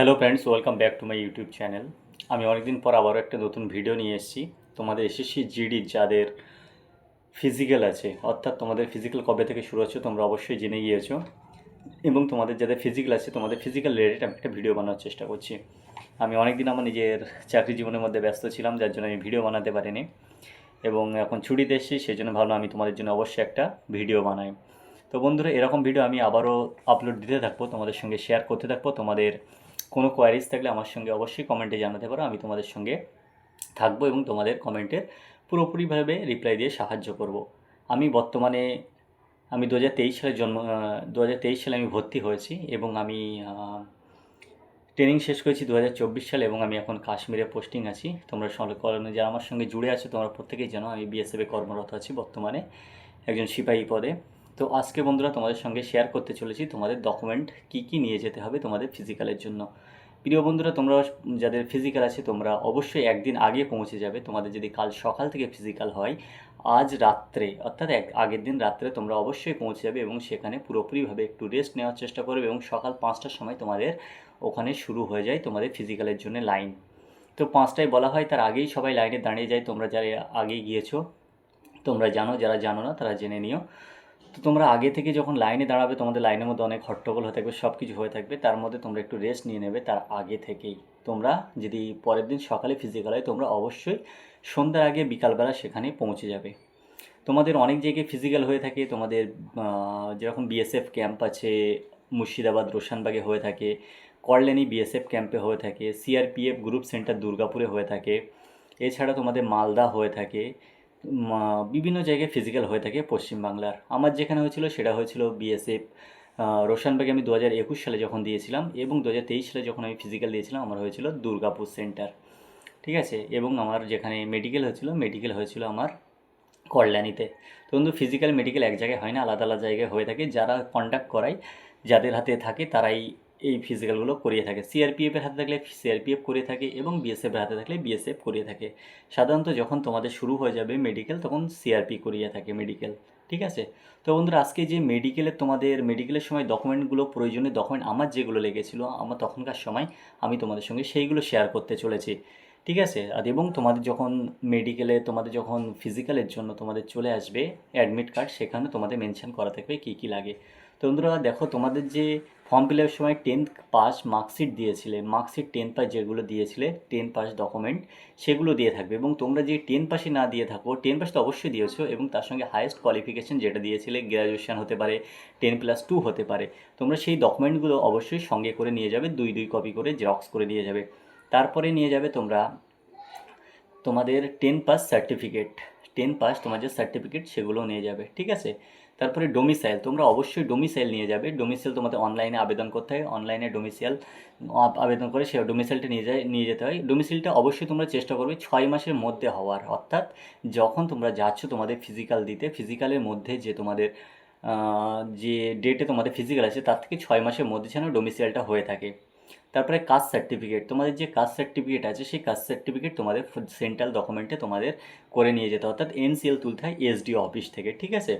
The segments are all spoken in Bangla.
Hello friends welcome back to my YouTube channel আমি অনেকদিন পর আবারও একটা নতুন ভিডিও নিয়ে এসেছি। তোমাদের এসএসসি জিডি যাদের ফিজিক্যাল আছে, অর্থাৎ তোমাদের ফিজিক্যাল কবে থেকে শুরু হচ্ছে তোমরা অবশ্যই জেনে গিয়েছো। এবং তোমাদের যাদের ফিজিক্যাল আছে, তোমাদের ফিজিক্যাল রিলেটেড আমি একটা ভিডিও বানানোর চেষ্টা করছি। আমি অনেকদিন আমার নিজের চাকরি জীবনের মধ্যে ব্যস্ত ছিলাম, যার জন্য আমি ভিডিও বানাতে পারিনি। এবং এখন ছুটিতে এসেছি সেই জন্য ভাবলাম আমি তোমাদের জন্য অবশ্যই একটা ভিডিও বানাই। তো বন্ধুরা, এরকম ভিডিও আমি আবারও আপলোড দিতে থাকব, তোমাদের সঙ্গে শেয়ার করতে থাকব, তোমাদের কোনো কোয়ারিজ থাকলে আমার সঙ্গে অবশ্যই কমেন্টে জানাতে পারো। আমি তোমাদের সঙ্গে থাকব এবং তোমাদের কমেন্টের পুরোপুরিভাবে রিপ্লাই দিয়ে সাহায্য করব। আমি বর্তমানে, আমি দু হাজার তেইশ সালে জন্ম দু হাজার তেইশ সালে আমি ভর্তি হয়েছি এবং আমি ট্রেনিং শেষ করেছি দু হাজার চব্বিশ সালে এবং আমি এখন কাশ্মীরে পোস্টিং আছি। তোমরা সঙ্গে যারা আমার সঙ্গে জুড়ে আছো তোমরা প্রত্যেকেই জানো আমি বিএসএফে কর্মরত আছি বর্তমানে, একজন সিপাহী পদে। তো আজকে বন্ধুরা তোমাদের সঙ্গে শেয়ার করতে চলেছি তোমাদের ডকুমেন্ট কি কি নিয়ে যেতে হবে তোমাদের ফিজিক্যালের জন্য। প্রিয় বন্ধুরা, তোমরা যাদের ফিজিক্যাল আছে, তোমরা অবশ্যই একদিন আগে পৌঁছে যাবে। তোমাদের যদি কাল সকাল থেকে ফিজিক্যাল হয়, আজ রাত্রে, অর্থাৎ এক, আগের দিন রাত্রে তোমরা অবশ্যই পৌঁছে যাবে এবং সেখানে পুরোপুরিভাবে একটু রেস্ট নেওয়ার চেষ্টা করবে এবং সকাল পাঁচটার সময় তোমাদের ওখানে শুরু হয়ে যায় তোমাদের ফিজিক্যালের জন্য লাইন তো পাঁচটায় বলা হয়, তার আগেই সবাই লাইনে দাঁড়িয়ে যায়। তোমরা যারা আগে গিয়েছো, তোমরা জানো, যারা জানো না, তারা জেনে নিও। তো তোমরা আগে থেকে যখন লাইনে দাঁড়াবে, তোমাদের লাইনের মধ্যে অনেক হট্টগোল হয়ে থাকবে সব কিছু হয়ে থাকবে, তার মধ্যে তোমরা একটু রেস্ট নিয়ে নেবে, তার আগে থেকেই। তোমরা যদি পরের দিন সকালে ফিজিক্যাল হয়, তোমরা অবশ্যই সন্ধ্যার আগে বিকালবেলা সেখানে পৌঁছে যাবে। তোমাদের অনেক জায়গায় ফিজিক্যাল হয়ে থাকে, তোমাদের যেরকম বিএসএফ ক্যাম্প আছে, মুর্শিদাবাদ, রোশানবাগে হয়ে থাকে, কল্যাণী বিএসএফ ক্যাম্পে হয়ে থাকে সিআরপিএফ গ্রুপ সেন্টার দুর্গাপুরে হয়ে থাকে, এছাড়া তোমাদের মালদা হয়ে থাকে বিভিন্ন জায়গায় ফিজিক্যাল হয়ে থাকে পশ্চিমবাংলার। আমার যেখানে হয়েছিল সেটা হয়েছিল বিএসএফ রোশনবাগে আমি দু হাজার একুশ সালে যখন দিয়েছিলাম এবং দু হাজার তেইশ সালে যখন আমি ফিজিক্যাল দিয়েছিলাম, আমার হয়েছিল দুর্গাপুর সেন্টার ঠিক আছে? এবং আমার যেখানে মেডিকেল হয়েছিল মেডিকেল হয়েছিল আমার কল্যাণীতে। তো কিন্তু ফিজিক্যাল মেডিকেল এক জায়গায় হয় না, আলাদা আলাদা জায়গায় হয়ে থাকে। যারা কন্ট্যাক্ট করায়, যাদের হাতে থাকে, তারাই এই ফিজিক্যালগুলো করিয়ে থাকে। সিআরপিএফের হাতে থাকলে সিআরপিএফ করিয়ে থাকে এবং বিএসএফের হাতে থাকলে বিএসএফ করিয়ে থাকে। সাধারণত যখন তোমাদের শুরু হয়ে যাবে মেডিকেল তখন সিআরপি করিয়ে থাকে মেডিকেল ঠিক আছে? তো বন্ধুরা, আজকে যে মেডিকেলের তোমাদের মেডিকেলের সময় ডকুমেন্টগুলো প্রয়োজনীয় ডকুমেন্ট আমার যেগুলো লেগেছিলো, আমার তখনকার সময় আমি তোমাদের সঙ্গে সেইগুলো শেয়ার করতে চলেছি, ঠিক আছে? আর এবং তোমাদের যখন মেডিকেলে তোমাদের যখন ফিজিক্যালের জন্য তোমাদের চলে আসবে অ্যাডমিট কার্ড সেখানে তোমাদের মেনশন করা থাকবে কী কী লাগে। তো বন্ধুরা, দেখো তোমাদের যে ফর্ম ফিল আপের সময় টেন্থ পাস মার্কশিট দিয়েছিলে মার্কশিট টেন্থ পাস যেগুলো দিয়েছিলে টেন পাস ডকুমেন্ট সেগুলো দিয়ে থাকবে। এবং তোমরা যে টেন পাসে না দিয়ে থাকো টেন পাস তো অবশ্যই দিয়েছ এবং তার সঙ্গে হায়েস্ট কোয়ালিফিকেশন যেটা দিয়েছিলে গ্র্যাজুয়েশন হতে পারে টেন প্লাস টু হতে পারে, তোমরা সেই ডকুমেন্টগুলো অবশ্যই সঙ্গে করে নিয়ে যাবে, দুই দুই কপি করে জেরক্স করে নিয়ে যাবে। তারপরে নিয়ে যাবে তোমরা তোমাদের ten pass certificate ten pass তোমার যে সার্টিফিকেট সেগুলো নিয়ে যাবে, ঠিক আছে? তারপরে ডোমিসাইল তোমরা অবশ্যই ডোমিসাইল নিয়ে যাবে। ডোমিসাইল তোমাদের অনলাইনে আবেদন করতে হয় অনলাইনে ডোমিসাইল আবেদন করে সে ডোমিসাইলটা নিয়ে যায়, নিয়ে যেতে হয়। ডোমিসাইলটা অবশ্যই তোমরা চেষ্টা করবে ছয় মাসের মধ্যে হওয়ার। অর্থাৎ যখন তোমরা যাচ্ছ তোমাদের ফিজিক্যাল দিতে ফিজিক্যালের মধ্যে যে তোমাদের যে ডেটে তোমাদের ফিজিক্যাল আছে, তার থেকে ছয় মাসের মধ্যে যেন ডোমিসাইলটা হয়ে থাকে। তারপরে কাস্ট সার্টিফিকেট তোমাদের যে কাস্ট সার্টিফিকেট আছে, সেই কাস্ট সার্টিফিকেট তোমাদের সেন্ট্রাল ডকুমেন্টে তোমাদের করে নিয়ে যেতে অর্থাৎ এনসিএল তুলতে হয় এসডিও অফিস থেকে, ঠিক আছে?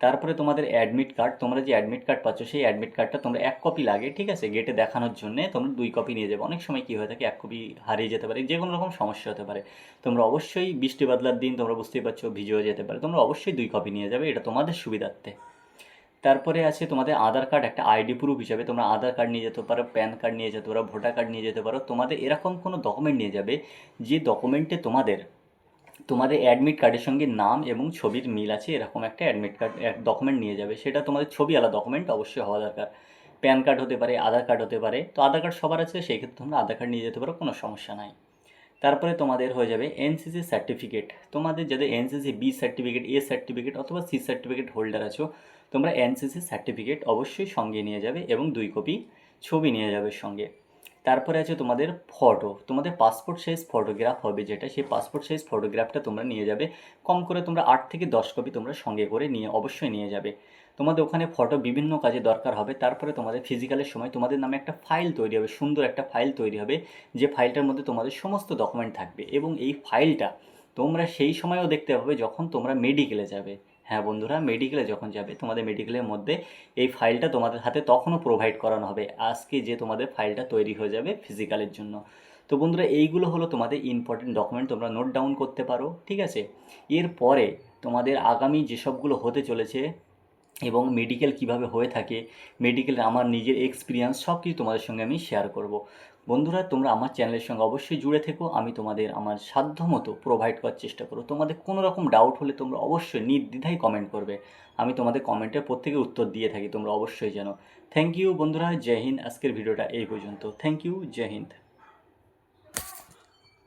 তারপরে তোমাদের অ্যাডমিট কার্ড তোমরা যে অ্যাডমিট কার্ড পাচ্ছ, সেই অ্যাডমিট কার্ডটা তোমরা এক কপি লাগে, ঠিক আছে? গেটে দেখানোর জন্য তোমরা দুই কপি নিয়ে যাবে। অনেক সময় কী হয়ে থাকে, এক কপি হারিয়ে যেতে পারে যে কোনো রকম সমস্যা হতে পারে। তোমরা অবশ্যই বৃষ্টি বাদলার দিন তোমরা বুঝতেই পারছ, ভিজেও যেতে পারে। তোমরা অবশ্যই দুই কপি নিয়ে যাবে, এটা তোমাদের সুবিধার্থে। তারপরে আছে তোমাদের আধার কার্ড, একটা আইডি প্রুফ হিসাবে তোমরা আধার কার্ড নিয়ে যেতে পারো, প্যান কার্ড নিয়ে যেতে পারো, ভোটার কার্ড নিয়ে যেতে পারো। তোমাদের এরকম কোনো ডকুমেন্ট নিয়ে যাবে যে ডকুমেন্টে তোমাদের তোমাদের অ্যাডমিট কার্ডের সঙ্গে নাম এবং ছবির মিল আছে, এরকম একটা অ্যাডমিট কার্ড ডকুমেন্ট নিয়ে যাবে। সেটা তোমাদের ছবি আলাদা ডকুমেন্ট অবশ্যই হওয়া দরকার। প্যান কার্ড হতে পারে, আধার কার্ড হতে পারে, তো আধার কার্ড সবার আছে সেই ক্ষেত্রে তোমরা আধার কার্ড নিয়ে যেতে পারো, কোনো সমস্যা নাই। তারপরে তোমাদের হয়ে যাবে এনসিসি সার্টিফিকেট তোমাদের যাদের NCC B certificate A certificate অথবা সি সার্টিফিকেট হোল্ডার আছো তোমরা এনসিসি সার্টিফিকেট অবশ্যই সঙ্গে নিয়ে যাবে এবং দুই কপি ছবি নিয়ে যাবে সঙ্গে। তারপরে আছে তোমাদের ফটো তোমাদের পাসপোর্ট সাইজ ফটোগ্রাফ হবে যেটা, সেই পাসপোর্ট সাইজ ফটোগ্রাফটা তোমরা নিয়ে যাবে। কম করে তোমরা আট থেকে দশ কপি তোমরা সঙ্গে করে নিয়ে, অবশ্যই নিয়ে যাবে। তোমাদের ওখানে ফটো বিভিন্ন কাজে দরকার হবে, তারপরে তোমাদের ফিজিক্যালের সময় তোমাদের নামে একটা ফাইল তৈরি হবে, সুন্দর একটা ফাইল তৈরি হবে, যে ফাইলটার মধ্যে তোমাদের সমস্ত ডকুমেন্ট থাকবে এবং এই ফাইলটা তোমরা সেই সময়ও দেখতে পাবে যখন তোমরা মেডিকেলে যাবে। হ্যাঁ বন্ধুরা মেডিকেলে যখন যাবে, তোমাদের মেডিকেলের মধ্যে এই ফাইলটা তোমাদের হাতে তখনও প্রোভাইড করানো হবে। আজকে যে তোমাদের ফাইলটা তৈরি হয়ে যাবে ফিজিক্যালের জন্য। তো বন্ধুরা, এইগুলো হলো তোমাদের ইম্পর্টেন্ট ডকুমেন্ট তোমরা নোট ডাউন করতে পারো, ঠিক আছে? এরপরে তোমাদের আগামী যেসবগুলো হতে চলেছে এবং মেডিকেল কীভাবে হয়ে থাকে মেডিকেল আমার নিজের এক্সপিরিয়েন্স সব কিছু তোমাদের সঙ্গে আমি শেয়ার করব। বন্ধুরা, তোমরা আমার চ্যানেলের সঙ্গে অবশ্যই জুড়ে থেকো, আমি তোমাদের আমার সাধ্য মতো প্রোভাইড করার চেষ্টা করো তোমাদের কোনো রকম ডাউট হলে তোমরা অবশ্যই নির্দ্বিধায় কমেন্ট করবে। আমি তোমাদের কমেন্টের প্রত্যেকের উত্তর দিয়ে থাকি, তোমরা অবশ্যই জানো। থ্যাংক ইউ বন্ধুরা, জয় হিন্দ। আজকের ভিডিওটা এই পর্যন্ত। থ্যাংক ইউ জয় হিন্দ।